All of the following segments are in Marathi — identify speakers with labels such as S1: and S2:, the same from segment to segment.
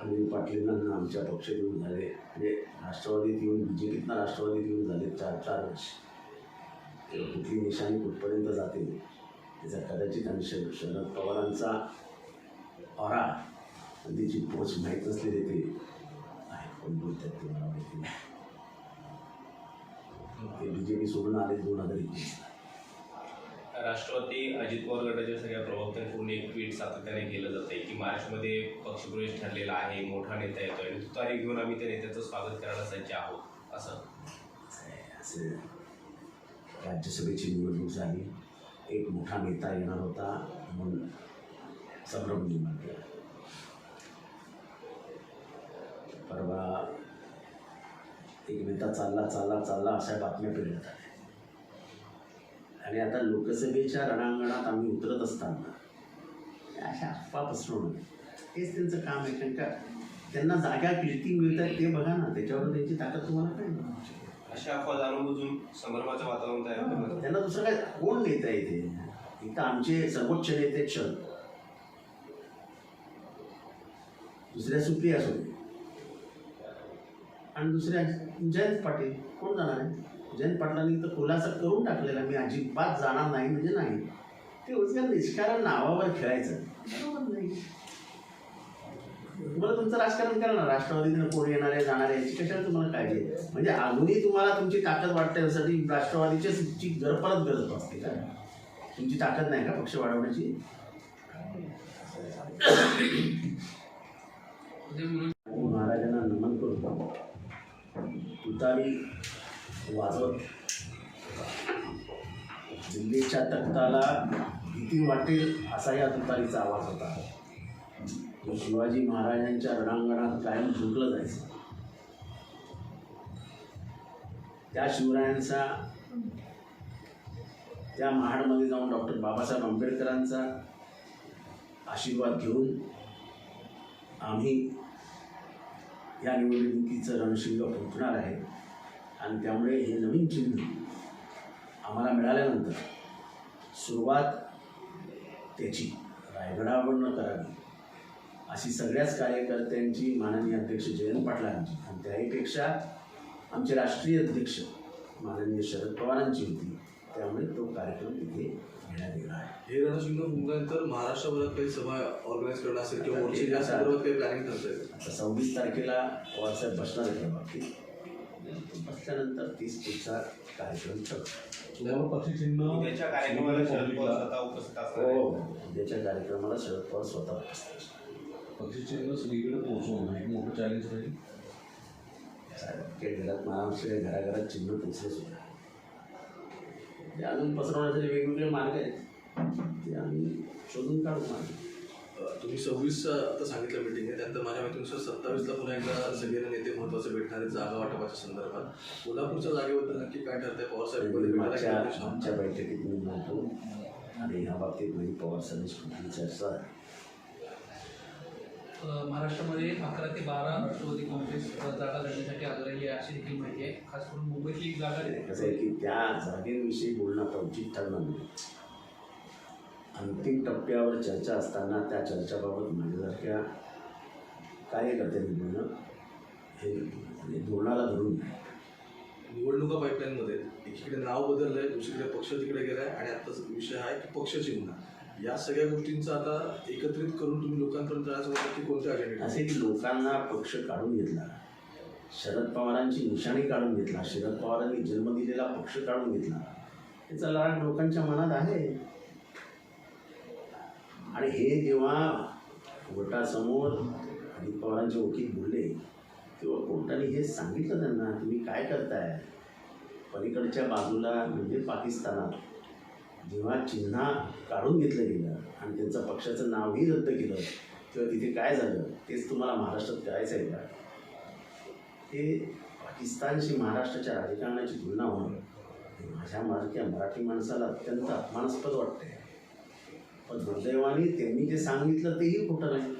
S1: अनिल पाटलींना आमच्या पक्ष येऊन झाले. म्हणजे राष्ट्रवादीत येऊन बी जे पीतनं राष्ट्रवादीत येऊन झाले चार चार वर्ष. तेव्हा कुठली निशाणी कुठपर्यंत जाते त्याचा कदाचित आणि शरद शरद पवारांचा ऑरा आणि त्याची पोच माहीत नसलेले ते आहे कोण बोलतात ते मला माहिती नाही. ते बी जे पी सोडून आले दोन हजार एकवीसला.
S2: राष्ट्रवादी अजित पवार गटाच्या सगळ्या प्रवक्त्यांकडून एक ट्विट सातत्याने केलं जात आहे की महाराष्ट्रामध्ये पक्षप्रवेश ठरलेला आहे मोठा नेता येतो आणि तुतारी घेऊन आम्ही त्या नेत्याचं स्वागत करायला सज्ज आहोत असं.
S1: असे राज्यसभेची निवडणूक झाली. एक मोठा नेता येणार होता म्हणून संभ्रम निर्माण केला. परवा एक नेता चालला चालला चालला अशा बातम्या फिरत आल्या. आणि आता लोकसभेच्या रणांगणात आम्ही उतरत असताना अशा अफवा पसरवणं हेच त्यांचं काम आहे. कारण का त्यांना जागा किती मिळतात ते बघा ना. त्याच्यावर त्यांची ताकद तुम्हाला काय नाही
S2: अशा अफवा जाणून संभ्रमाचं वातावरण तयार करण्यात
S1: त्यांना दुसरं काय? कोण नेता इथे इथं आमचे सर्वोच्च नेते क्षण. दुसऱ्या सुप्रिया सुळे. आणि दुसऱ्या जयंत पाटील. कोण जाणार आहे? जयंत पाटलांनी तर खुलासा करून टाकलेला मी अजिबात जाणार नाही म्हणजे नाही. ते उद्या निष्कारण नावावर खेळायचं. बरोबर नाही. तुम्हाला तुमचं राजकारण करा ना राष्ट्रवादीनं कोण येणार आहे जाणार आहे याची कशाला तुम्हाला काळजी आहे? म्हणजे अजूनही तुम्हाला तुमची ताकद वाटते यासाठी राष्ट्रवादीच्या ची गर परत गरज असते का? तुमची ताकद नाही का पक्ष वाढवण्याची? महाराजांना नमन करून तुतारी वाजवत. दिल्लीच्या तख्ताला भीती वाटेल असा या तुतारीचा आवाज होता. तो शिवाजी महाराजांच्या रणांगणात कायम झुकलं जायचं. त्या शिवरायांचा त्या महाडमध्ये जाऊन डॉक्टर बाबासाहेब आंबेडकरांचा आशीर्वाद घेऊन आम्ही या निवडणुकीचं रणशिंग फुटणार आहे. आणि त्यामुळे हे नवीन चिन्ह आम्हाला मिळाल्यानंतर सुरुवात त्याची रायगडावरनं करावी अशी सगळ्याच कार्यकर्त्यांची माननीय अध्यक्ष जयंत पाटलांची आणि त्याहीपेक्षा आमचे राष्ट्रीय अध्यक्ष माननीय शरद पवारांची होती. त्यामुळे तो कार्यक्रम तिथे घेण्यात येणार आहे.
S3: हे रणशिंग फुंकल्यानंतर महाराष्ट्रभरात काही सभा ऑर्गनाईज करणं असेल किंवा काही प्लॅनिंग करता येईल
S1: आता सव्वीस तारखेला पवारसाहेब बसणार आहेत त्या बाबतीत. बसल्यानंतर तीस पुढचा कार्यक्रम ठरतो
S4: त्यावर पक्षी चिन्ह
S2: उद्याच्या कार्यक्रमाला शरद पवार स्वतः उपस्थित असणार
S1: हो
S2: आहेत.
S1: उद्याच्या कार्यक्रमाला शरद पवार स्वतः उपस्थित असतील.
S4: पक्षी चिन्ह सगळीकडे पोहोचवणं एक मोठं चॅलेंज राहील
S1: साहेब, काही घरात महाराष्ट्र घराघरात चिन्ह पोचले सुद्धा ते अजून पसरवण्यासाठी वेगवेगळे मार्ग आहेत. ते आम्ही शोधून काढू मार्ग
S3: तुम्ही सव्वीस आता सांगितलं मिटिंग आहे. त्यानंतर माझ्या माहितीनुसार सत्तावीसला पुन्हा एकदा सगळे नेते महत्त्वाचे भेटणार आहेत जागा वाटपाच्या संदर्भात. कोल्हापूरच्या जागेबद्दल नक्की काय ठरतंय? पवारसाहेब?
S1: आमच्या बैठकीत मी नव्हतो आणि ह्या बाबतीत माझी पवार साहेबांची कुठली चर्चा
S5: महाराष्ट्रामध्ये अकरा ते बारा राष्ट्रवादी काँग्रेस जागा लढण्यासाठी आग्रही आहे अशी देखील माहिती आहे. खास करून मुंबईतली एक जागा आहे.
S1: कसं आहे की त्या जागेविषयी बोलणं आता उचित ठरणार नाही. अंतिम टप्प्यावर चर्चा असताना त्या चर्चाबाबत माझ्यासारख्या कार्यकर्त्यांनी बोलणं हे म्हणजे धोरणाला धरून नाही.
S3: निवडणुका पाईपलाईनमध्ये एकीकडे नाव बदललंय दुसरीकडे पक्ष तिकडे गेलाय आणि आता विषय आहे की पक्ष चिन्ह या सगळ्या गोष्टींचा आता एकत्रित करून तुम्ही लोकांपर्यंत जाण्याचं म्हणतात की कोणत्या अजेंडे
S1: असे की लोकांना पक्ष काढून घेतला. शरद पवारांची निशाणी काढून घेतला. शरद पवारांनी जन्म दिलेला पक्ष काढून घेतला. याचा लाड लोकांच्या मनात आहे. आणि हे जेव्हा कोर्टासमोर अजित पवारांचे वकील बोलले तेव्हा कोर्टाने हे सांगितलं त्यांना तुम्ही काय करताय? पलीकडच्या बाजूला म्हणजे पाकिस्तानात जेव्हा चिन्हा काढून घेतलं गेलं आणि त्यांचं पक्षाचं नावही रद्द केलं तेव्हा तिथे काय झालं? तेच तुम्हाला महाराष्ट्रात करायचं आहे का? हे पाकिस्तानशी महाराष्ट्राच्या राजकारणाची तुलना होणं हे माझ्या मराठी माणसाला अत्यंत अपमानास्पद वाटते पण दुर्दैवाने त्यांनी जे सांगितलं तेही खोटं नाही.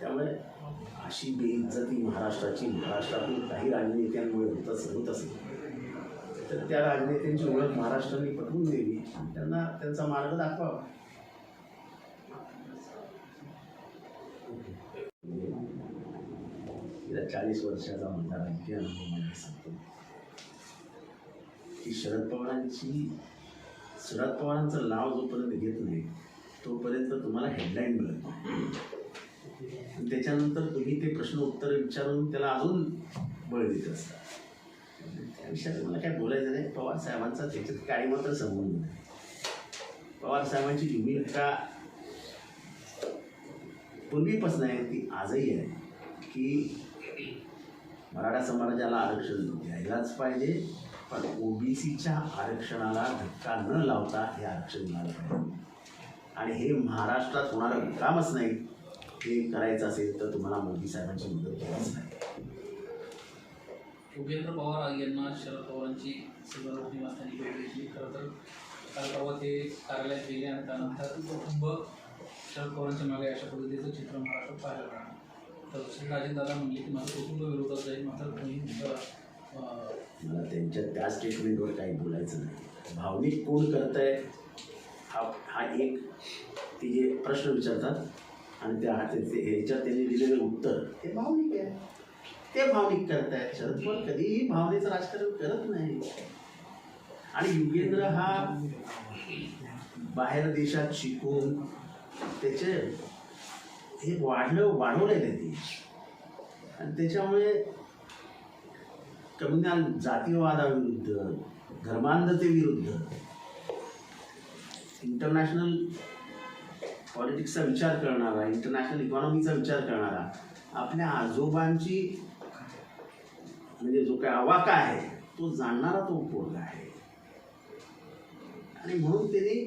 S1: त्यामुळे अशी बेइज्जती महाराष्ट्राची महाराष्ट्रातील काही राजनेत्यांमुळे होतच होत असेल तर त्या राजनेत्यांची ओळख महाराष्ट्राने पटवून दिली. त्यांना त्यांचा मार्ग दाखवावा. गेल्या चाळीस वर्षाचा म्हणता राजकीय अनुभव मला सांगतो. की शरद पवारांची शरद पवारांचा लाव जोपर्यंत घेत नाही तोपर्यंत तुम्हाला हेडलाईन मिळत नाही. त्याच्यानंतर तुम्ही ते प्रश्न उत्तर विचारून त्याला अजून बळ देत असता. त्या विषयात मला काय बोलायचं नाही. पवार साहेबांचा त्याच्यात काही मात्र संबंध नाही. पवार साहेबांची भूमिका पूर्वीपासून आहे ती आजही आहे की मराठा समाजाला आरक्षण द्यायलाच पाहिजे पण ओबीसीच्या आरक्षणाला धक्का न लावता हे आरक्षण मिळालं पाहिजे. आणि हे महाराष्ट्रात होणारं कामच नाही. हे करायचं असेल तर तुम्हाला मोदी साहेबांची मदत करायच नाही.
S5: योगेंद्र पवार यांना शरद पवारांची सगळं निवासस्थानी भेट घेतली खरं तर काल परवा ते कार्यालयात गेले आणि त्यानंतर कुटुंब शरद पवारांच्या मागे अशा पद्धतीचं चित्र महाराष्ट्रात पाहायला मिळालं तर श्री राजेंद्रला म्हणले की माझं कुटुंब विरोधात जाईल मात्र कोणी
S1: मला त्यांच्या त्या स्टेटमेंटवर काही बोलायचं नाही. भावनिक कोण करत आहे हा हा एक ते जे प्रश्न विचारतात आणि त्या ते ते- ह्याच्यात त्यांनी दिलेलं उत्तर. ते भावनिक आहे. ते भावनिक करत आहेत शरद पवार कधीही भावनेचं राजकारण करत नाही. आणि युगेंद्र हा बाहेर देशात शिकून त्याचे हे वाढलं वाढवलेलं आहे ते आणि त्याच्यामुळे कम्युनल जातीयवादाविरुद्ध धर्मांधतेविरुद्ध इंटरनॅशनल पॉलिटिक्सचा विचार करणारा इंटरनॅशनल इकॉनॉमीचा विचार करणारा आपल्या आजोबांची म्हणजे जो काय आवाका आहे तो जाणणारा तो पोरगा आहे. आणि म्हणून त्याने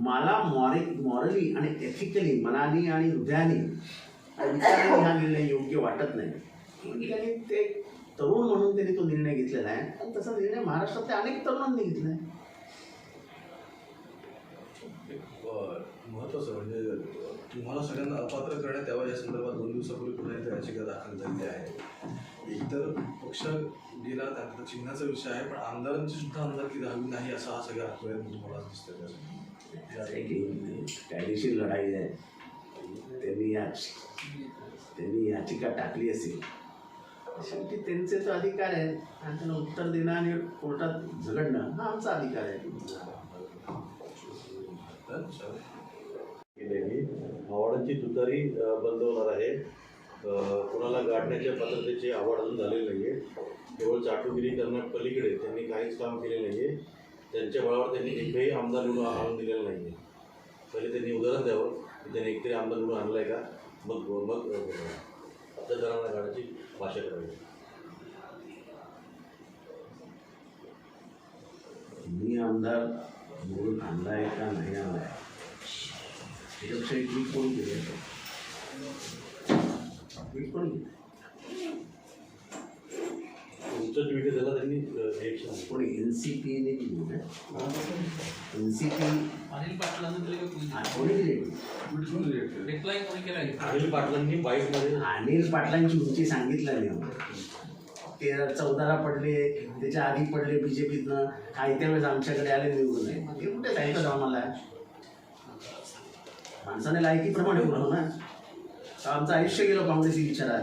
S1: मला मॉरे मॉरली आणि एथिकली मनाने आणि हृदयाने आणि विचाराने हा निर्णय योग्य वाटत नाही. ते तरुण म्हणून त्यांनी तो निर्णय घेतलेला आहे. आणि तसा निर्णय महाराष्ट्रातल्या अनेक तरुणांनी घेतला आहे.
S3: महत्त्वाचं म्हणजे तुम्हाला सगळ्यांना अपात्र करण्यात यावं या संदर्भात दोन दिवसापूर्वी पुन्हा एकदा याचिका दाखल झालेली आहे. एकतर पक्ष गेला त्यानंतर चिन्हाचा विषय आहे पण आमदारांची सुद्धा आमदारकी राहावी नाही असा हा सगळा आकड्यात तुम्हाला दिसतोय
S1: की कायदेशीर लढाई आहे. त्यांनी या त्यांनी याचिका टाकली असेल. शेवटी त्यांचे तर अधिकार आहे आणि त्यांना उत्तर देणं आणि कोर्टात झगडणं हा आमचा अधिकार आहे.
S3: तर
S4: केलेली. आव्हाडांची तुतारी बंद होणार आहे. कोणाला कुणाला गाठण्याच्या पात्रतेची आवड अजून झालेली नाही आहे केवळ चाटुगिरी करण्यापलीकडे त्यांनी काहीच काम केले नाही आहे त्यांच्या बळावर त्यांनी एकही आमदार निवडून आणून दिलेला नाही आहे पहिले त्यांनी उदाहरण द्यावं की त्यांनी एकतरी आमदार निवडून आणलं आहे का? मग मग मतदारांना गाण्याची भाषा करावी.
S1: मी आमदार म्हणून आणला आहे का नाही आणलाय त्याच्यापेक्षा एक ट्विट कोण केलं मी कोण केलं
S4: ट्विट त्याला त्यांनी रिएक्शन
S1: कोणी एन सी पीने दिली एन सी पी
S5: अनिल पाटलांना तरी
S1: कोणी दिली?
S3: बिलकुल reject आहे.
S5: रिप्लाय कोणी केला? आहे
S4: अनिल पाटलांनी बाईकमध्ये
S1: अनिल पाटलांची उंची सांगितलं मी ते चौदाला पडले त्याच्या आधी पडले बी जे पीतनं आयत्या वेळेस आमच्याकडे आले निवडून नाही हे कुठे सांगितलं आम्हाला? माणसाने लायकीप्रमाणे बोलव ना. आमचं आयुष्य गेलं काँग्रेसी विचारात.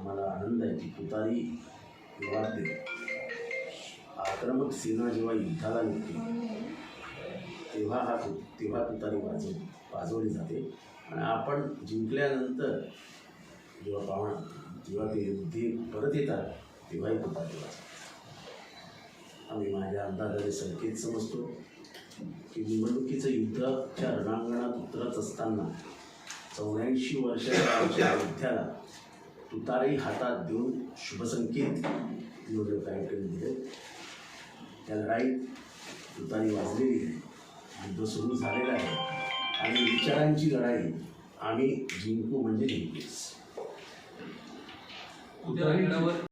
S1: आम्हाला आनंद आहे की तुतारी वाढते. आक्रमक सेना जेव्हा युद्धाला निघते तेव्हा हा तु तेव्हा तुतारी वाजव वाजवली जाते. आणि आपण जिंकल्यानंतर जेव्हा पाहुणा जेव्हा ते युद्धे परत येतात तेव्हाही तुतारी वाजवतात. आम्ही माझ्या अंदाजाने संकेत समजतो की निवडणुकीचं युद्धाच्या रणांगणात उतरत असताना चौऱ्याऐंशी वर्षाच्या आमच्या अयोध्याला तुतारही हातात देऊन शुभसंकेत निवडणूक आयोगाने दिले. त्या लढाईत तुतारी वाजलेली आहे. युद्ध सुरू झालेलं आहे. आणि विचारांची लढाई आम्ही जिंकू म्हणजे जिंकूच
S5: उद्या